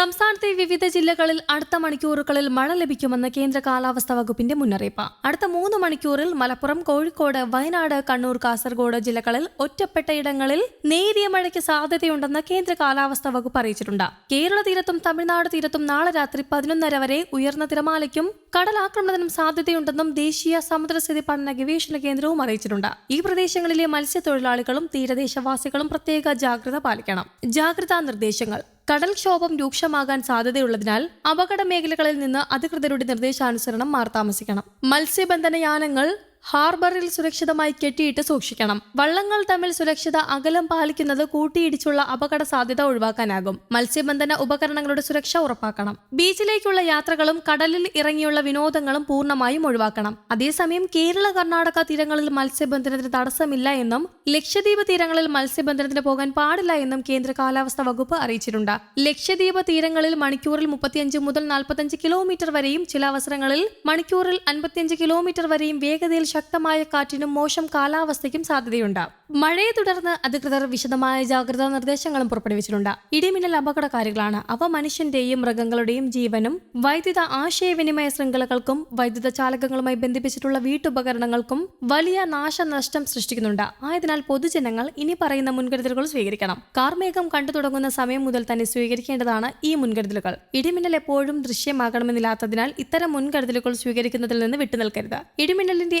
സംസ്ഥാനത്തെ വിവിധ ജില്ലകളിൽ അടുത്ത മണിക്കൂറുകളിൽ മഴ ലഭിക്കുമെന്ന് കേന്ദ്ര കാലാവസ്ഥാ വകുപ്പിന്റെ മുന്നറിയിപ്പ്. അടുത്ത മൂന്ന് മണിക്കൂറിൽ മലപ്പുറം കോഴിക്കോട് വയനാട് കണ്ണൂർ കാസർഗോഡ് ജില്ലകളിൽ ഒറ്റപ്പെട്ട ഇടങ്ങളിൽ നേരിയ മഴയ്ക്ക് സാധ്യതയുണ്ടെന്ന് കേന്ദ്ര കാലാവസ്ഥാ വകുപ്പ് അറിയിച്ചിട്ടുണ്ട്. കേരള തീരത്തും തമിഴ്നാട് തീരത്തും നാളെ രാത്രി പതിനൊന്നര വരെ ഉയർന്ന തിരമാലയ്ക്കും കടലാക്രമണത്തിനും സാധ്യതയുണ്ടെന്നും ദേശീയ സമുദ്രസ്ഥിതി പഠന ഗവേഷണ കേന്ദ്രവും അറിയിച്ചിട്ടുണ്ട്. ഈ പ്രദേശങ്ങളിലെ മത്സ്യത്തൊഴിലാളികളും തീരദേശവാസികളും പ്രത്യേക ജാഗ്രത പാലിക്കണം. ജാഗ്രതാ നിർദ്ദേശങ്ങൾ. കടൽക്ഷോഭം രൂക്ഷമാകാൻ സാധ്യതയുള്ളതിനാൽ അപകട മേഖലകളിൽ നിന്ന് അധികൃതരുടെ നിർദ്ദേശാനുസരണം മാർ താമസിക്കണം മത്സ്യബന്ധന യാനങ്ങൾ ഹാർബറിൽ സുരക്ഷിതമായി കെട്ടിയിട്ട് സൂക്ഷിക്കണം. വള്ളങ്ങൾ തമ്മിൽ സുരക്ഷിത അകലം പാലിക്കുന്നത് കൂട്ടിയിടിച്ചുള്ള അപകട സാധ്യത ഒഴിവാക്കാനാകും. മത്സ്യബന്ധന ഉപകരണങ്ങളുടെ സുരക്ഷ ഉറപ്പാക്കണം. ബീച്ചിലേക്കുള്ള യാത്രകളും കടലിൽ ഇറങ്ങിയുള്ള വിനോദങ്ങളും പൂർണമായും ഒഴിവാക്കണം. അതേസമയം കേരള കർണാടക തീരങ്ങളിൽ മത്സ്യബന്ധനത്തിന് തടസ്സമില്ല എന്നും ലക്ഷദ്വീപ് തീരങ്ങളിൽ മത്സ്യബന്ധനത്തിന് പോകാൻ പാടില്ല എന്നും കേന്ദ്ര കാലാവസ്ഥാ വകുപ്പ് അറിയിച്ചിട്ടുണ്ട്. ലക്ഷദ്വീപ് തീരങ്ങളിൽ മണിക്കൂറിൽ മുപ്പത്തിയഞ്ച് മുതൽ നാൽപ്പത്തഞ്ച് കിലോമീറ്റർ വരെയും ചില അവസരങ്ങളിൽ മണിക്കൂറിൽ അൻപത്തിയഞ്ച് കിലോമീറ്റർ വരെയും വേഗതയിൽ ശക്തമായ കാറ്റിനും മോശം കാലാവസ്ഥയ്ക്കും സാധ്യതയുണ്ട്. മഴയെ തുടർന്ന് അധികൃതർ വിശദമായ ജാഗ്രതാ നിർദ്ദേശങ്ങളും പുറപ്പെടുവിച്ചിട്ടുണ്ട്. ഇടിമിന്നൽ അപകടകാരികളാണ്. അവ മനുഷ്യന്റെയും മൃഗങ്ങളുടെയും ജീവനും വൈദ്യുത ആശയവിനിമയ ശൃംഖലകൾക്കും വൈദ്യുത ചാലകങ്ങളുമായി ബന്ധിപ്പിച്ചിട്ടുള്ള വീട്ടുപകരണങ്ങൾക്കും വലിയ നാശനഷ്ടം സൃഷ്ടിക്കുന്നുണ്ട്. ആയതിനാൽ പൊതുജനങ്ങൾ ഇനി പറയുന്ന മുൻകരുതലുകൾ സ്വീകരിക്കണം. കാർമേഘം കണ്ടു തുടങ്ങുന്ന സമയം മുതൽ തന്നെ സ്വീകരിക്കേണ്ടതാണ് ഈ മുൻകരുതലുകൾ. ഇടിമിന്നൽ എപ്പോഴും ദൃശ്യമാകണമെന്നില്ലാത്തതിനാൽ ഇത്തരം മുൻകരുതലുകൾ സ്വീകരിക്കുന്നതിൽ നിന്ന് വിട്ടുനിൽക്കരുത്. ഇടിമിന്നലിന്റെ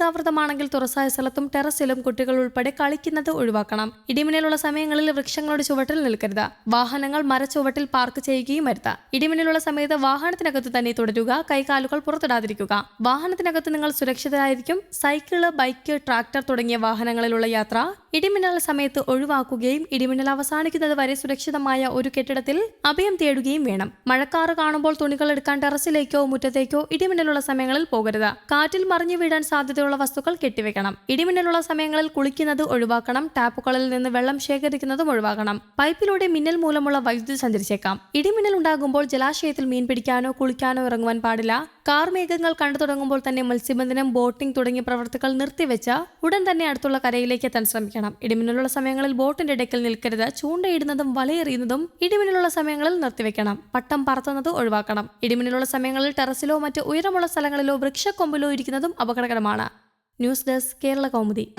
മേഘാവൃതമാണെങ്കിൽ തുറസായ സ്ഥലത്തും ടെറസിലും കുട്ടികൾ ഉൾപ്പെടെ കളിക്കുന്നത് ഒഴിവാക്കണം. ഇടിമിന്നലുള്ള സമയങ്ങളിൽ വൃക്ഷങ്ങളുടെ ചുവട്ടിൽ നിൽക്കരുത്. വാഹനങ്ങൾ മരച്ചുവട്ടിൽ പാർക്ക് ചെയ്യുകയും വരുത്ത. ഇടിമിന്നലുള്ള സമയത്ത് വാഹനത്തിനകത്ത് തന്നെ തുടരുക കൈകാലുകൾ പുറത്തിടാതിരിക്കുക. വാഹനത്തിനകത്ത് നിങ്ങൾ സുരക്ഷിതരായിരിക്കും. സൈക്കിൾ ബൈക്ക് ട്രാക്ടർ തുടങ്ങിയ വാഹനങ്ങളിലുള്ള യാത്ര ഇടിമിന്നൽ സമയത്ത് ഒഴിവാക്കുകയും ഇടിമിന്നൽ അവസാനിക്കുന്നത് വരെ സുരക്ഷിതമായ ഒരു കെട്ടിടത്തിൽ അഭയം തേടുകയും വേണം. മഴക്കാറ് കാണുമ്പോൾ തുണികൾ എടുക്കാൻ ടെറസിലേക്കോ മുറ്റത്തേക്കോ ഇടിമിന്നലുള്ള സമയങ്ങളിൽ പോകരുത്. കാറ്റിൽ മറിഞ്ഞു വീഴാൻ സാധ്യതയുള്ള വസ്തുക്കൾ കെട്ടിവെക്കണം. ഇടിമിന്നലുള്ള സമയങ്ങളിൽ കുളിക്കുന്നത് ഒഴിവാക്കണം. ടാപ്പുകളിൽ നിന്ന് വെള്ളം ശേഖരിക്കുന്നതും ഒഴിവാക്കണം. പൈപ്പിലൂടെ മിന്നൽ മൂലമുള്ള വൈദ്യുതി സഞ്ചരിച്ചേക്കാം. ഇടിമിന്നൽ ഉണ്ടാകുമ്പോൾ ജലാശയത്തിൽ മീൻ പിടിക്കാനോ കുളിക്കാനോ ഇറങ്ങുവാൻ പാടില്ല. കാർമേഘങ്ങൾ കണ്ടു തുടങ്ങുമ്പോൾ തന്നെ മത്സ്യബന്ധനം ബോട്ടിംഗ് തുടങ്ങിയ പ്രവർത്തികൾ നിർത്തിവെച്ച ഉടൻ തന്നെ അടുത്തുള്ള കരയിലേക്ക് എത്താൻ ശ്രമിക്കണം. ഇടിമിന്നലുള്ള സമയങ്ങളിൽ ബോട്ടിന്റെ ഇടയ്ക്കൽ നിൽക്കരുത്. ചൂണ്ടയിടുന്നതും വലയെറിയുന്നതും ഇടിമിന്നലുള്ള സമയങ്ങളിൽ നിർത്തിവെക്കണം. പട്ടം പറത്തുന്നത് ഒഴിവാക്കണം. ഇടിമിന്നലുള്ള സമയങ്ങളിൽ ടെറസിലോ മറ്റ് ഉയരമുള്ള സ്ഥലങ്ങളിലോ വൃക്ഷക്കൊമ്പിലോ ഇരിക്കുന്നതും അപകടകരമാണ്. News desk Kerala Kaumudi.